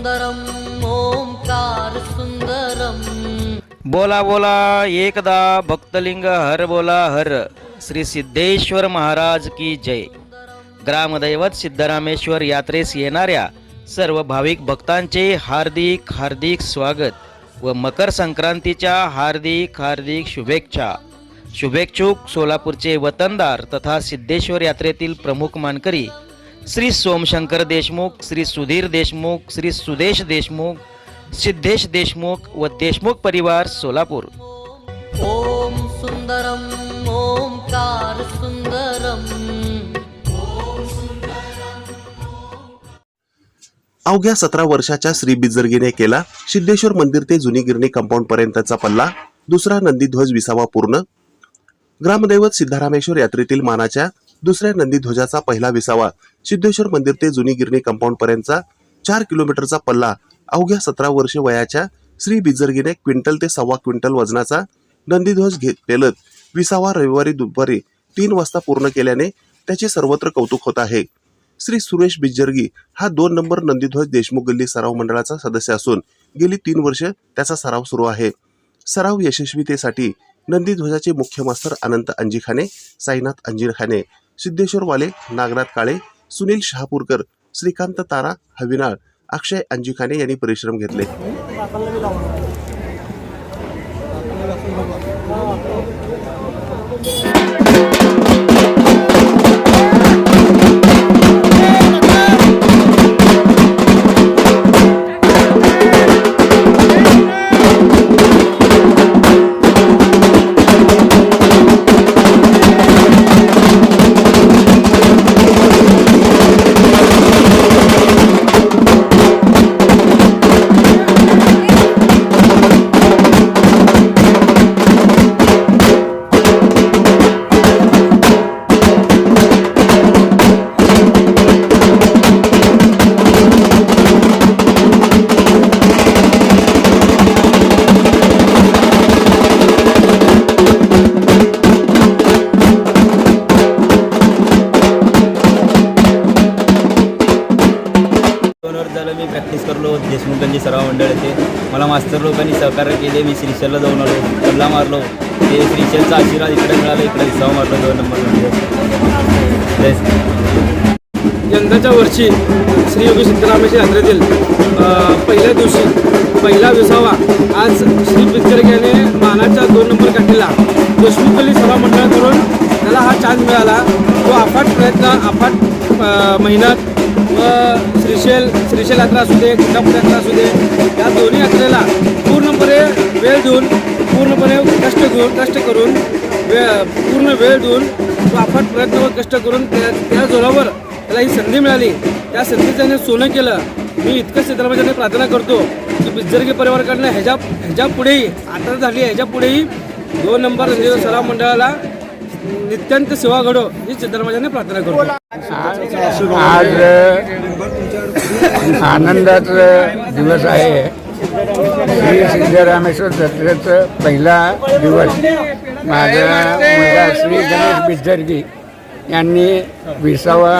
सुंदरम ओंकार सुंदरम। बोला बोला एकदा भक्तलिंग हर बोला हर। श्री सिद्धेश्वर महाराज की जय। ग्रामदैवत सिद्धरामेश्वर यात्रेस येणाऱ्या सर्व भाविक भक्तांचे हार्दिक हार्दिक स्वागत व मकर संक्रांतीच्या हार्दिक हार्दिक शुभेच्छा. शुभेच्छुक सोलापूरचे वतनदार तथा सिद्धेश्वर यात्रेतील प्रमुख मानकरी श्री सोमशंकर देशमुख श्री सुधीर देशमुख श्री सुदेश देशमुख सिद्धेश देशमुख व देशमुख परिवार सोलापूर. ॐ सुन्दरम् ओङ्कार सुन्दरम् अवघ्या सतरा वर्षाच्या श्री बिजर्गीने केला सिद्धेश्वर मंदिर ते जुनी गिरणी कंपाऊंड पर्यंतचा पल्ला दुसरा नंदीध्वज विसावा पूर्ण. ग्रामदैवत सिद्धरामेश्वर यात्रेतील मानाच्या दुसऱ्या नंदीध्वजाचा पहिला विसावा. सिद्धेश्वर मंदिर ते जुनी गिरणी कंपाऊंड पर्यंतचा चार किलोमीटरचा पल्ला अवघ्या सतरा वर्षे वयाच्या श्री बिजर्गीने क्विंटल ते सव्वा क्विंटल वजनाचा नंदीध्वज घेत पेलत. विसावा रविवारी दुपारी तीन वाजता पूर्ण केल्याने त्याचे सर्वत्र कौतुक होत आहे. श्री सुरेश बिजर्गी हा दोन नंबर नंदीध्वज देशमुख गल्ली सराव मंडळाचा सदस्य असून गेली तीन वर्ष त्याचा सराव सुरू आहे. सराव यशस्वीतेसाठी नंदीध्वजाचे मुख्य मास्तर अनंत अंजिखाने साईनाथ अंजिरखाने सिद्धेश्वर वाले नागनाथ काळे सुनील शहापूरकर श्रीकांत तारा हविनाळ अक्षय अंजिखाने यांनी परिश्रम घेतले. दोन करलो सर्व सराव मंडळ येते. मला मास्तर लोकांनी सहकार्य केले. मी श्रीशैलला जाऊन आलो. कल्ला मारलो. ते श्रीशैलचा आशीर्वाद इकडे मिळाला. इकडे विसावा मारलो. दोन नंबर यंदाच्या वर्षी श्री योगी सिद्धरामेश्वर यात्रेतील पहिल्या दिवशी पहिला विसावा आज श्री पिक्चर याने मानाच्या दोन नंबर काठीला देशमुखली सभा मंडळाकडून त्याला हा चान्स मिळाला. तो अफाट प्रयत्न अफाट महिन्यात मेहनत व श्रीशैल श्रीशैल यात्रा असू दे कुंडापूर यात्रा असू दे या दोन्ही यात्रेला पूर्णपणे वेळ देऊन पूर्णपणे कष्ट घेऊन कष्ट करून वे पूर्ण वेळ देऊन तो अफाट प्रयत्न व कष्ट करून त्या त्या जोरावर त्याला ही संधी मिळाली. त्या संधीचं त्याने सोनं केलं मी इतकं चित्रपटाने प्रार्थना करतो की बिजर्गी परिवाराकडनं ह्याच्या ह्याच्या पुढेही आता झाली ह्याच्या पुढेही दोन नंबर सराव मंडळाला नित्यांत सेवा घडो ही सिद्धरामाच्याने प्रार्थना करतो. आज आनंदाचा दिवस आहे. श्री सिद्धरामेश्वर जत्रेचं पहिला दिवस. माझा मुलगा श्री गणेश बिजर्गी यांनी विसावा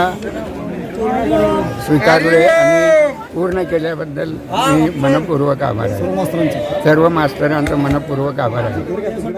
स्वीकारले आणि पूर्ण केल्याबद्दल मी मनपूर्वक आभार आहे. सर्व मास्तरांचा मनपूर्वक आभार आहे.